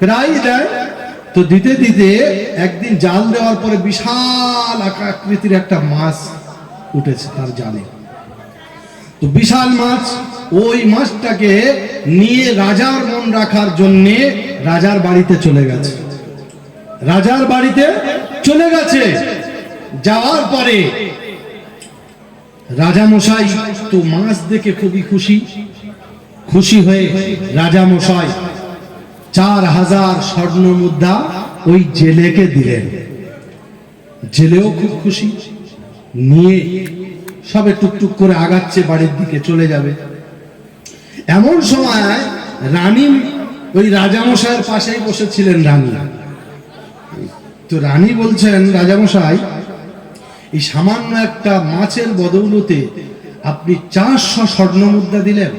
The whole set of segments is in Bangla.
প্রায় দেয় তো দিতে দিতে একদিন জাল দেওয়ার পরে বিশাল আকৃতির একটা মাছ উঠেছে তার জালে। তো বিশাল মাছ ওই মাছটাকে নিয়ে রাজার মন রাখার জন্যে রাজার বাড়িতে চলে গেছে। রাজার বাড়িতে চলে গেছে। যাওয়ার পরে রাজা মশাই তো মাছ দেখে খুবই খুশি। খুশি হয়ে রাজা মশাই চার হাজার স্বর্ণ মুদ্রা ওই জেলেকে দিলেন। জেলেও খুব খুশি। নিয়ে সবে টুকটুক করে আগাচ্ছে, বাড়ির দিকে চলে যাবে। এমন সময় রানী ওই রাজামশাইয়ের পাশেই বসেছিলেন রানী। তো রানী বলছেন, রাজামশাই, এই সামান্য একটা মাছের বদৌলতে আপনি চারশো স্বর্ণ মুদ্রা দিলেন।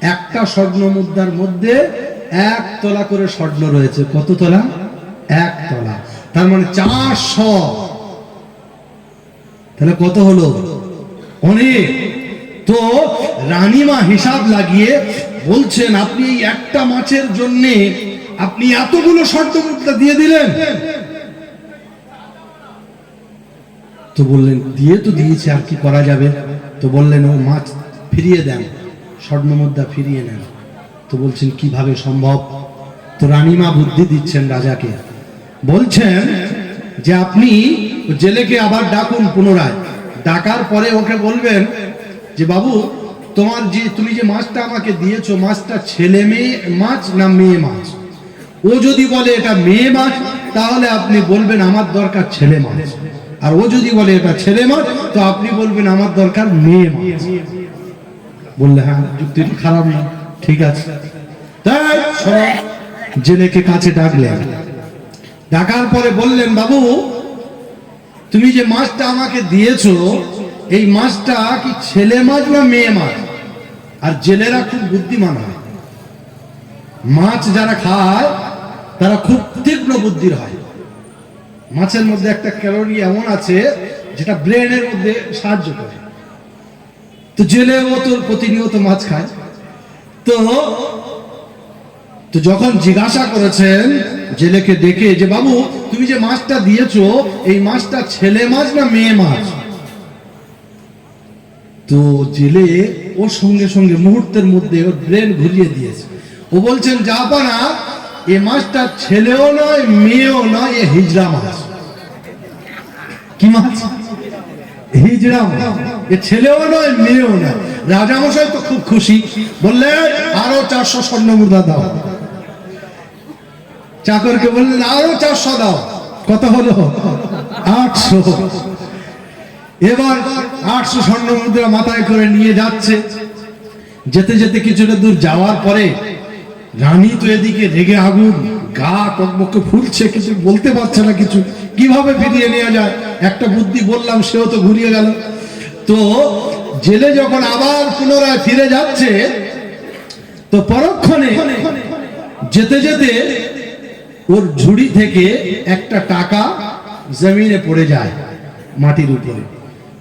একটা স্বর্ণ মুদ্রার মধ্যে এক তলা করে স্বর্ণ রয়েছে। কত তলা? এক তলা। তার মানে চারশো। তাহলে কত হলো? অনেক। তো রানীমা হিসাব লাগিয়ে বলছেন, আপনি একটা মাছের জন্য আপনি এতগুলো স্বর্ণ মুদ্রা দিয়ে দিলেন? তো বললেন, দিয়ে তো দিয়েছে, আর কি করা যাবে? তো বললেন, ও মাছ ফিরিয়ে দেন স্বর্ণ মুদ্রা ফিরিয়ে নেন। তো বলছেন, কীভাবে সম্ভব? তো রানীমা বুদ্ধি দিচ্ছেন রাজাকে। বলছেন যে, আপনি জেলেকে আবার ডাকুন পুনরায়। ডাকার পরে ওকে বলবেন যে, বাবু, তোমার যে, তুমি যে মাছটা আমাকে দিয়েছ, মাছটা ছেলে মেয়ে মাছ না মেয়ে মাছ? ও যদি বলে এটা মেয়ে মাছ, তাহলে আপনি বলবেন আমার দরকার ছেলে মাছ। আর ও যদি বলে এটা ছেলে মাছ, তো আপনি বলবেন আমার দরকার মেয়ে মাছ। বললে হ্যাঁ যুক্তিটি খারাপ না। ঠিক আছে। জেলেকে কাছে ডাকলেন। ডাকার পরে বললেন, বাবু, তুমি যে মাছটা আমাকে দিয়েছ, এই মাছটা কি ছেলে মাছ না মেয়ে মাছ? আর জেলেরা খুব বুদ্ধিমান হয়। মাছ যারা খায়, তারা খুব তীক্ষ্ণ বুদ্ধির হয়। মাছের মধ্যে একটা ক্যালোরি এমন আছে, যেটা ব্রেনের মধ্যে সাহায্য করে। তো জেলে ও তো প্রতিনিয়ত মাছ খায়। তো তো যখন জিজ্ঞাসা করেছেন জেলেকে ডেকে যে, বাবু, তুমি যে মাছটা দিয়েছ, এই মাছটা ছেলে মাছ না মেয়ে মাছ? তো জেলে ওর সঙ্গে সঙ্গে মুহূর্তের মধ্যে ওর ব্রেন ঘুরিয়ে দিয়েছে। ও বলছেন যা জাপানা এ মাছটা ছেলেও নয়, মেয়েও নয়, এ হিজড়া মাছ। কি মাছ? এ ছেলেও নয়, মেয়েও রাজামশাই তো খুব খুশি। আরও চারশো স্বর্ণ মুদ্রা দাও। চাকরকে বললেন, আরও চারশো দাও। কত হলো? আটশো। এবার আটশো স্বর্ণ মুদ্রা মাথায় করে নিয়ে যাচ্ছে। যেতে যেতে কিছুটা দূর যাওয়ার পরে রানী তো এদিকে রেগে আগুন। গা টকবকে ফুলছে কিছু বলতে পারছে না কিছু। কীভাবে ফিরিয়ে নেওয়া যায়? একটা বুদ্ধি বললাম, সেও তো ঘুরিয়ে গেল। তো জেলে যখন আবার পুনরায় ফিরে যাচ্ছে, তো পরক্ষণে যেতে যেতে ওর ঝুড়ি থেকে একটা টাকা জমিনে পড়ে যায় মাটির উপরে।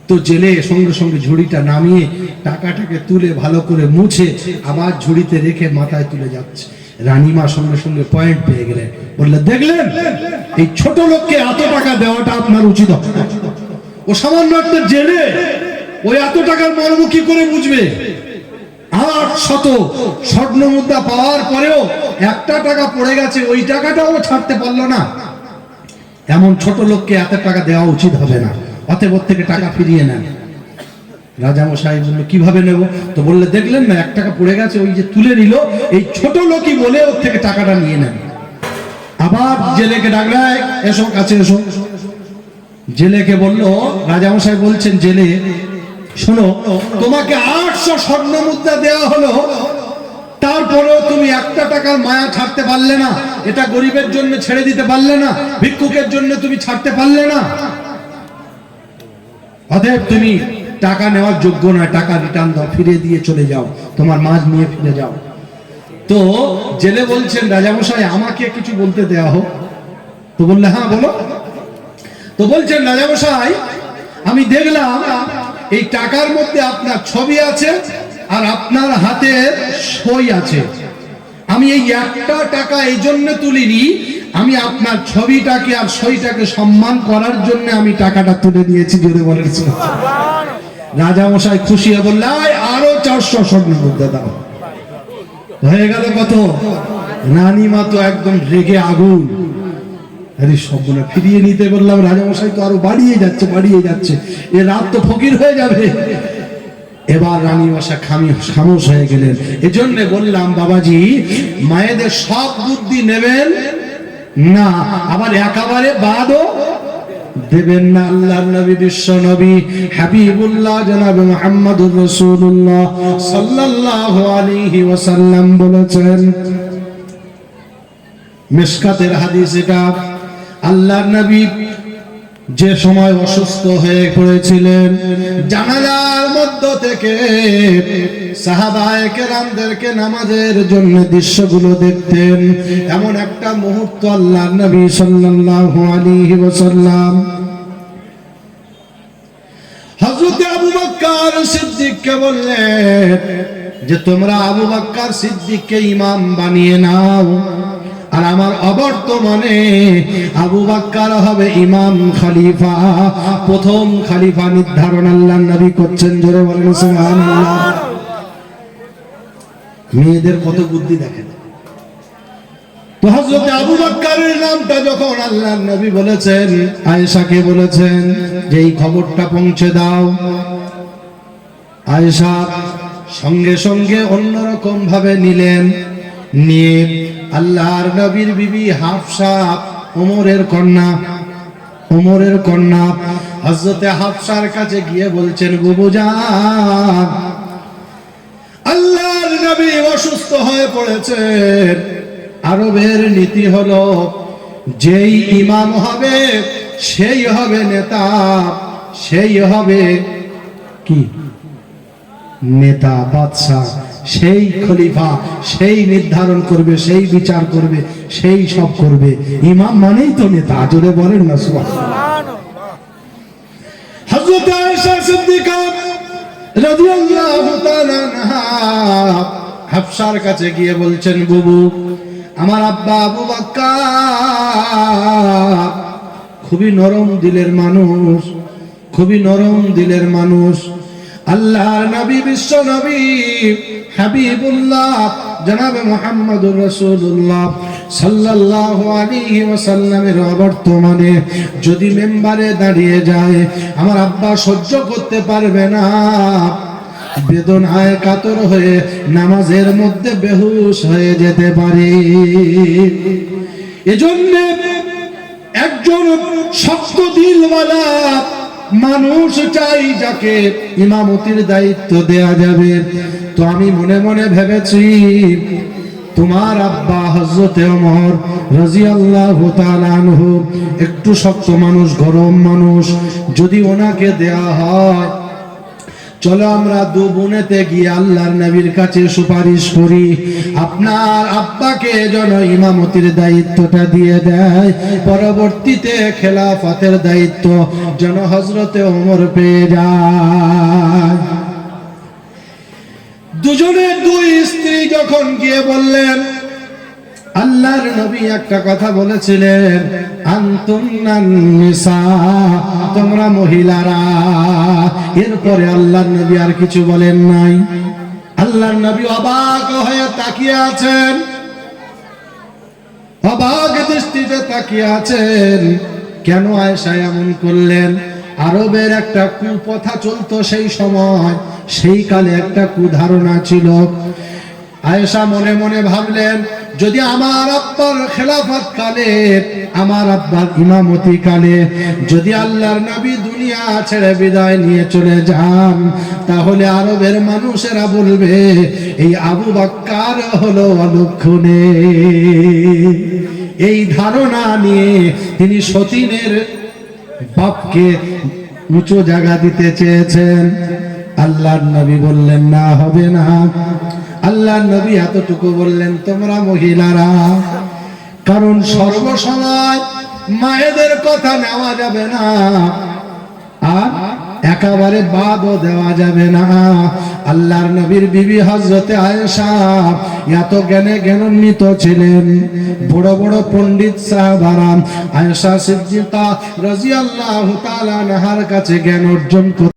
তো জেলে সঙ্গে সঙ্গে ঝুড়িটা নামিয়ে টাকাটাকে তুলে ভালো করে মুছে আবার ঝুড়িতে রেখে মাথায় তুলে যাচ্ছে। রানীমা সঙ্গে সঙ্গে পয়েন্ট পেয়ে গেলেন বললে, দেখলেন? এই ছোট লোককে এত টাকা দেওয়াটা আপনার উচিত ও সামান্য একটা জেলে ওই এত টাকার মর্ম কি করে বুঝবে? আট শত স্বর্ণ মুদ্রা পাওয়ার পরেও একটা টাকা পড়ে গেছে, ওই টাকাটাও ছাড়তে পারল না। এমন ছোট লোককে এত টাকা দেওয়া উচিত হবে না। অতএব থেকে টাকা ফিরিয়ে নেন। রাজামশাই বলল কীভাবে নেব? তো বললে, দেখলেন না, এক টাকা পড়ে গেছে, ওই যে তুলে নিল, এই ছোট লোকই বলে ওর থেকে টাকাটা নিয়ে নেন আবার জেলেকে ডাকলে এসো কাছে, এসো। জেলেকে বলল, রাজামশাই বলছেন, জেলে, শোনো, তোমাকে আটশো স্বর্ণ মুদ্রা দেওয়া হলো, তারপরেও তুমি একটা টাকার মায়া ছাড়তে পারলে না, এটা গরিবের জন্য ছেড়ে দিতে পারলে না, ভিক্ষুকের জন্য তুমি ছাড়তে পারলে না। অতএব তুমি টাকা নেওয়ার যোগ্য নয়, টাকা রিটার্ন দাও ফিরে দিয়ে চলে যাও, তোমার মাছ নিয়ে ফিরে যাও। তো জেলে বলছেন, রাজামশাই, আমাকে কিছু বলতে দেওয়া হোক। তো বললে হ্যাঁ বলো। তো বলছেন, রাজামশাই, আমি দেখলাম এই টাকার মধ্যে আপনার ছবি আছে আর আপনার হাতে সই আছে। আমি এই একটা টাকা এই জন্য তুলিনি, আমি আপনার ছবিটাকে আর সইটাকে সম্মান করার জন্য আমি টাকাটা তুলে নিয়েছি জোরে বলেন। রাজা মশাই খুশি বললে আরও চারশো স্বর্ণ মুদ্রা দাও। হয়ে গেল কত? রানীমা তো একদম রেগে আগুন। আরে সবগুলো ফিরিয়ে নিতে বললাম, রাজামশাই তো আরও বাড়িয়ে যাচ্ছে বাড়িয়ে যাচ্ছে। এ রাত তো ফকির হয়ে যাবে। এবার রানী মশা খামি, খামোশ হয়ে গেলেন। এজন্য বললাম, বাবাজি, মায়েদের সব বুদ্ধি নেবেন? না, আবার একেবারে বাদও দেবেন না আল্লাহর নবী, বিশ্ব নবী, হাবিবুল্লাহ জনাব মুহাম্মদুর রাসূলুল্লাহ সাল্লাল্লাহু আলাইহি ওয়াসাল্লাম বলেছেন মিশকাতের হাদিস এটা, আল্লাহর নবী যে সময় অসুস্থ হয়ে পড়েছিলেন, জানালার মধ্য থেকে সাহাবায়ে কেরামদেরকে নামাজের জন্য দৃশ্যগুলো দেখতেন, এমন একটা মুহূর্ত আল্লাহর নবী সাল্লাল্লাহু আলাইহি ওয়াসাল্লাম হযরত আবু বকর সিদ্দিককে বললেন যে তোমরা আবু বকর সিদ্দিককে ইমাম বানিয়ে নাও। আর আমার অবর্তমানে আবু বাক্কার হবে ইমাম খলিফা, প্রথম খলিফা নির্ধারণ আল্লাহ নবী করছেন, জোরে বলেন সুবহানাল্লাহ। মেয়েদের কত বুদ্ধি দেখেন। তো হযরত আবু বকরের নামটা যখন আল্লাহ নবী বলেছেন, আয়েশাকে বলেছেন যে এই খবরটা পৌঁছে দাও। আয়েশা সঙ্গে সঙ্গে অন্যরকম ভাবে নিলেন। নিয়ে আল্লাহর নবীর বিবি হাফসা ওমরের কন্যা ওমরের কন্যা হযরতে হাফসার কাছে গিয়ে বলছেন বুবুজান আল্লাহর নবী অসুস্থ হয়ে পড়েছেন। আরবের নীতি হলো, যেই ইমাম হবে সেই হবে নেতা, সেই হবে কি? নেতা, বাদশাহ, সেই খলিফা, সেই নির্ধারণ করবে, সেই বিচার করবে, সেই সব করবে। ইমাম মানেই তো নেতা, জোরে বলেন না হাফসার কাছে গিয়ে বলছেন, বুবু, আমার আব্বা আবু বাক্কার খুবই নরম দিলের মানুষ, খুবই নরম দিলের মানুষ আল্লাহর নবী, বিশ্ব নবী, হাবিবুল্লাহ, জনাবে মুহাম্মদুর রাসূলুল্লাহ সাল্লাল্লাহু আলাইহি ওয়াসাল্লামের অবর্তমানে যদি মেম্বারে দাঁড়িয়ে যায়, আমার আব্বা সহ্য করতে পারবে না। বেদনায় কাতর হয়ে নামাজের মধ্যে বেহুশ হয়ে যেতে পারে। এজন্য একজন শক্ত দিলওয়ালা মানুষ চাই যাকে ইমামতির দায়িত্ব দেয়া যাবে। তো আমি মনে মনে ভেবেছি, তোমার আব্বা হজরতে অমর রাজি আল্লাহ একটু শক্ত মানুষ, গরম মানুষ, যদি ওনাকে দেয়া হয় চলো আমরা দু বোনেতে গিয়ে আল্লাহর নবীর কাছে সুপারিশ করি। আপনার আব্বাকে যেন ইমামতির দায়িত্বটা দিয়ে দেয়। পরবর্তীতে খেলাফতের দায়িত্ব যেন হজরতে ওমর পেয়ে যায়। দুজনের দুই স্ত্রী যখন গিয়ে বললেন, আল্লাহর নবী একটা কথা বলেছিলেন তোমরা মহিলারা, এরপরে আল্লাহর নবী আর কিছু বলেন নাই। আল্লাহর নবী অবাক হয়ে তাকিয়ে আছেন। অবাক দৃষ্টিতে তাকিয়ে আছেন। কেন আয়েশা এমন করলেন? আরবের একটা কুপ্রথা চলতো সেই সময়, সেই কালে একটা কুধারণা ছিল। আয়েশা মনে মনে ভাবলেন যদি আমার আব্বার খেলাফত কালে, আমার আব্বার ইমামতি কালে, যদি আল্লাহর নবী দুনিয়া ছেড়ে বিদায় নিয়ে চলে যান, তাহলে আরবের মানুষেরা বলবে, এই আবু বাক্কার হলো অলক্ষণে। এই ধারণা নিয়ে তিনি সতীনের বাপকে উঁচু জায়গা দিতে চেয়েছেন। আল্লাহর নবী বললেন, না, হবে না। আল্লাহ নবী এতটুকু বললেন, তোমরা মহিলারা, কারণ সর্বসময় মায়েদের কথা নেওয়া যাবে না, আর একেবারে বাদও দেওয়া যাবে না। আল্লাহর নবীর বিবি হজরতে আয়েশা এত জ্ঞানে জ্ঞানান্বিত ছিলেন। বড় বড় পণ্ডিত সাহাবারাম আয়েশা সিদ্দিকা রাদিয়াল্লাহু তাআলা নাহার কাছে জ্ঞান অর্জন